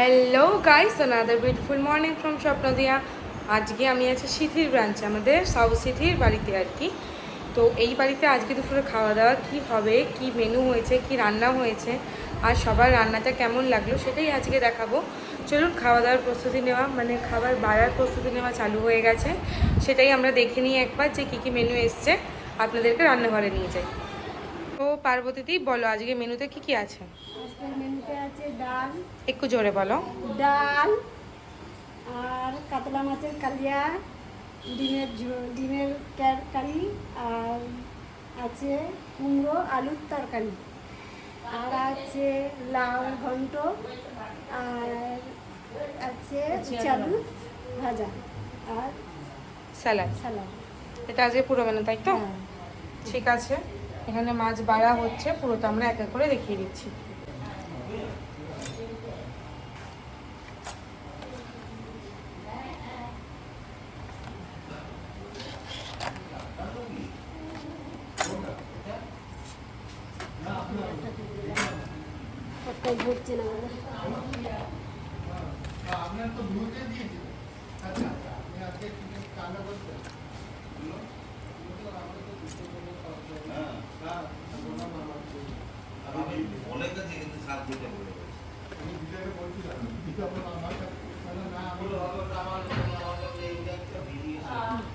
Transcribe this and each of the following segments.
Hello guys another beautiful morning from Swapnodiya আজকে আমি আছি সিথির ব্রাঞ্চে আমাদের সাউথ সিথির বাড়িতে আর কি। তো এই বাড়িতে আজকে দুপুরে খাওয়া দাওয়া, কি হবে, কি মেনু হয়েছে, কি রান্না হয়েছে, আর সবার রান্নাটা কেমন লাগল সেটাই আজকে দেখাবো। চলুন, খাওয়া দাওয়ার প্রস্তুতি নেওয়া মানে খাবার বাড়ার প্রস্তুতি নেওয়া চালু হয়ে গেছে। সেটাই আমরা দেখে নিই একবার যে কী কী মেনু এসছে, আপনাদেরকে রান্নাঘরে নিয়ে যাই। তো পার্বতীদি, বলো, আজকে মেনুতে কি কি আছে? আজকের মেনুতে আছে ডাল একটু জোরে বলো। ডাল আর কাতলা মাছের কালিয়া ডিমের ডিমের তরকারি আর আছে কুমড়ো আলুর তরকারি। আর আছে লাউ ঘন্ট আর আছে চালু ভাজা আর স্যালাড। সালাদ এটা আজকে পুরো মেনু তাই তো? হ্যাঁ। ঠিক আছে। এখানে মাছ বাড়া হচ্ছে পুরোটা আমরা এক এক করে দেখিয়ে দিচ্ছি। ভরছে না বলে। আমি অনেক কাছে কিন্তু সাত দিতে বলে গেছি। বলল, বাবা, আমার আমার কাছে এইটা একটা ভিডিও আছে।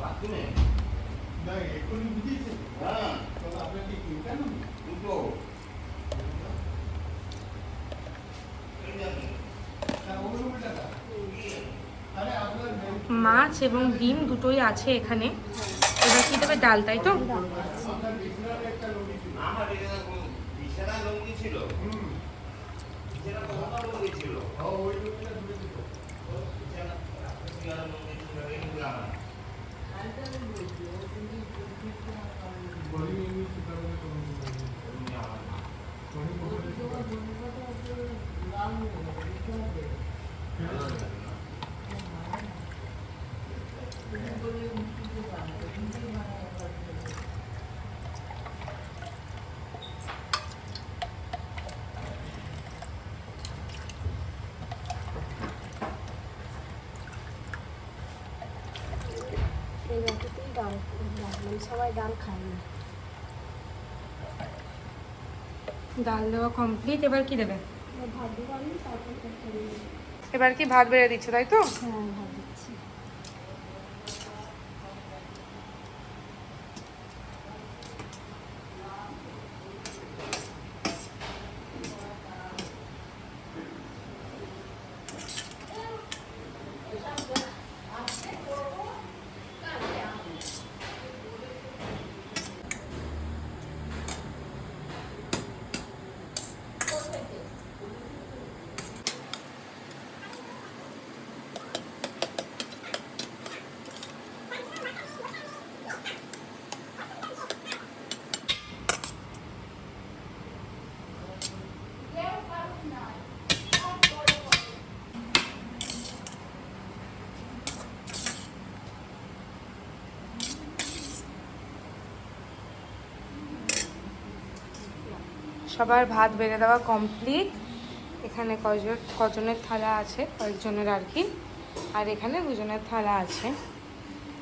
বাথরুমে? হ্যাঁ, দুটো। এই জানি। মাছ এবং ডিম দুটোই আছে এখানে। এবার কি দেবে ডাল তাই তো? ছিল বিছানা কখনো লঙ্গি ছিল বিছানা বিছানা লঙ্গি ছিল এগুলো আমার এমনি আমার না। এই বাটিতেই ডাল ডাল মানে সবাই ডাল খায় না ডাল দেওয়া কমপ্লিট এবার কি দেবে? ভাত দেবো আমি তারপর এবার কি ভাত বেড়ে দিচ্ছে তাই তো? হ্যাঁ ভাত দিচ্ছি সবার ভাত বেড়ে দেওয়া কমপ্লিট এখানে কজন কজনের থালা আছে? কয়েকজনের আর কি। আর এখানে দুজনের থালা আছে।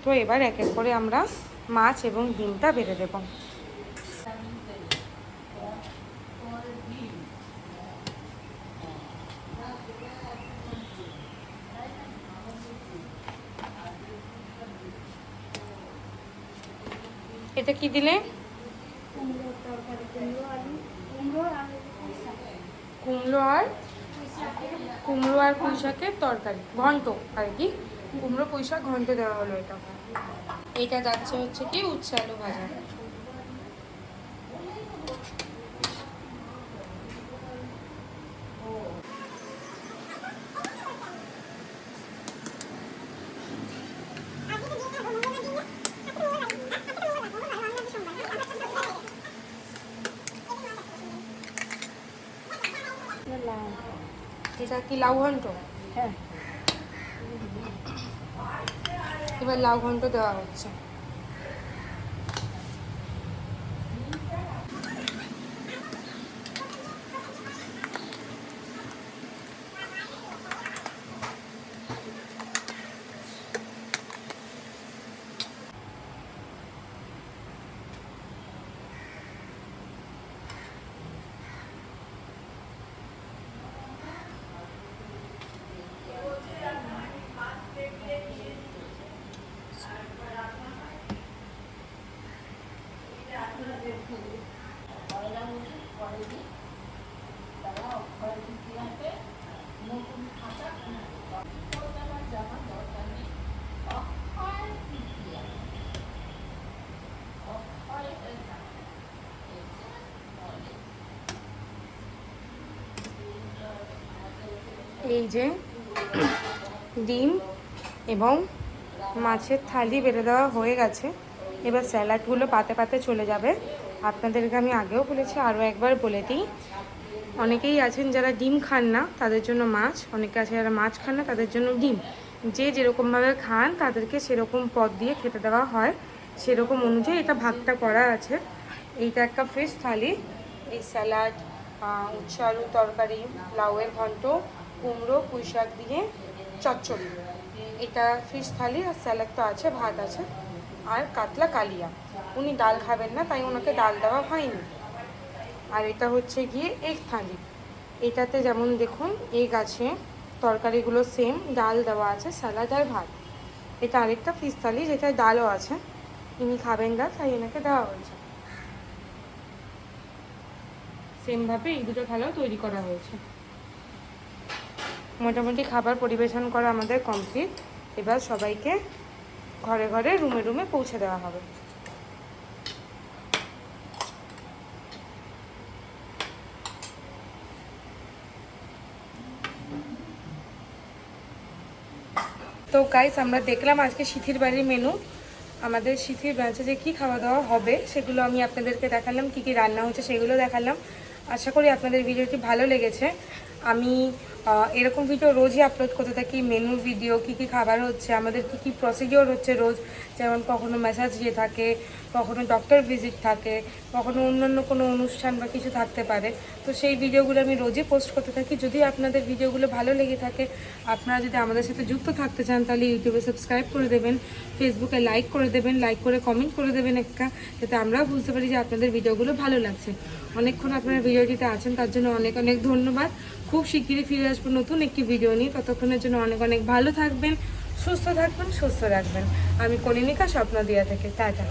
তো এবার এক এক করে আমরা মাছ এবং ডিমটা বেড়ে দেবো। এটা কি দিলে? তরকারি কুমড়ো আর কুমড়ো আর কুমড়ো আর পুঁই শাকের তরকারি, ঘন্ট আর কি? কুমড়ো, পুঁইশাক, ঘন্ট দেওয়া হলো এটা। এটা যাচ্ছে হচ্ছে কি উচ্ছে আলু ভাজা। এটা কি লাউ ঘন্ট? হ্যাঁ। এবার লাউ ঘন্ট দেওয়া হচ্ছে। এই যে ডিম এবং মাছের থালি বেড়ে দেওয়া হয়ে গেছে। এবার স্যালাডগুলো পাতে পাতে চলে যাবে। আপনাদেরকে আমি আগেও বলেছি, আরও একবার বলে দিই। অনেকেই আছেন যারা ডিম খান না, তাদের জন্য মাছ। অনেকে আছে যারা মাছ খান না, তাদের জন্য ডিম। যে যেরকমভাবে খান, তাদেরকে সেরকম পদ দিয়ে খেতে দেওয়া হয়। সেরকম অনুযায়ী এটা ভাগটা করা আছে। এইটা একটা ফিশ থালি, এই স্যালাড উচ্ছে আলুর তরকারি, লাউয়ের ঘন্ট, কুমড়ো পুঁই শাক দিয়ে চচ্চড়ি। এটা ফিশ থালি আর স্যালাড তো আছে, ভাত আছে। আর কাতলা কালিয়া। উনি ডাল খাবেন না, তাই ওনাকে ডাল দেওয়া হয়নি। আর এটা হচ্ছে গিয়ে এগ থালি। এটাতে যেমন দেখুন, এগ আছে, তরকারিগুলো সেম ডাল দেওয়া আছে স্যালাড আর ভাত। এটা আরেকটা ফিশ থালি, যেটায় ডালও আছে। ইনি খাবেন না, তাই এনাকে দেওয়া হয়েছে। সেমভাবে এই দুটো থালাও তৈরি করা হয়েছে। মোটামুটি খাবার পরিবেশন করা আমাদের কমপ্লিট এবার সবাইকে ঘরে ঘরে, রুমে রুমে পৌঁছে দেওয়া হবে। তো গাইস আমরা দেখলাম আজকে সিথির বাড়ির মেনু আমাদের সিথির ব্রাঞ্চে যে কী খাওয়া দাওয়া হবে, সেগুলো আমি আপনাদেরকে দেখালাম, কী কী রান্না হচ্ছে সেগুলো দেখালাম। আশা করি আপনাদের ভিডিওটি ভালো লেগেছে। আমি এরকম ভিডিও রোজই আপলোড করতে থাকি মেনুর ভিডিও কী কী খাবার হচ্ছে, আমাদের কী কী প্রসিডিওর হচ্ছে রোজ, যেমন কখনো ম্যাসাজ দিয়ে থাকে, কখনো ডক্টর ভিজিট থাকে, কখনো অন্যান্য কোনো অনুষ্ঠান বা কিছু থাকতে পারে। তো সেই ভিডিওগুলো আমি রোজই পোস্ট করতে থাকি। যদি আপনাদের ভিডিওগুলো ভালো লেগে থাকে, আপনারা যদি আমাদের সাথে যুক্ত থাকতে চান, তাহলে ইউটিউবে সাবস্ক্রাইব করে দেবেন ফেসবুকে লাইক করে দেবেন লাইক করে কমেন্ট করে দেবেন একটা, যাতে আমরাও বুঝতে পারি যে আপনাদের ভিডিওগুলো ভালো লাগছে। অনেকক্ষণ আপনারা ভিডিওটিতে আছেন, তার জন্য অনেক অনেক ধন্যবাদ। খুব শিগগিরই ফিরে আসব নতুন একটি ভিডিও নিয়ে। ততক্ষণের জন্য অনেক অনেক ভালো থাকবেন, সুস্থ থাকবেন, সুস্থ রাখবেন। আমি কলিনিকা স্বপ্ন দিয়া থেকে, টাটা।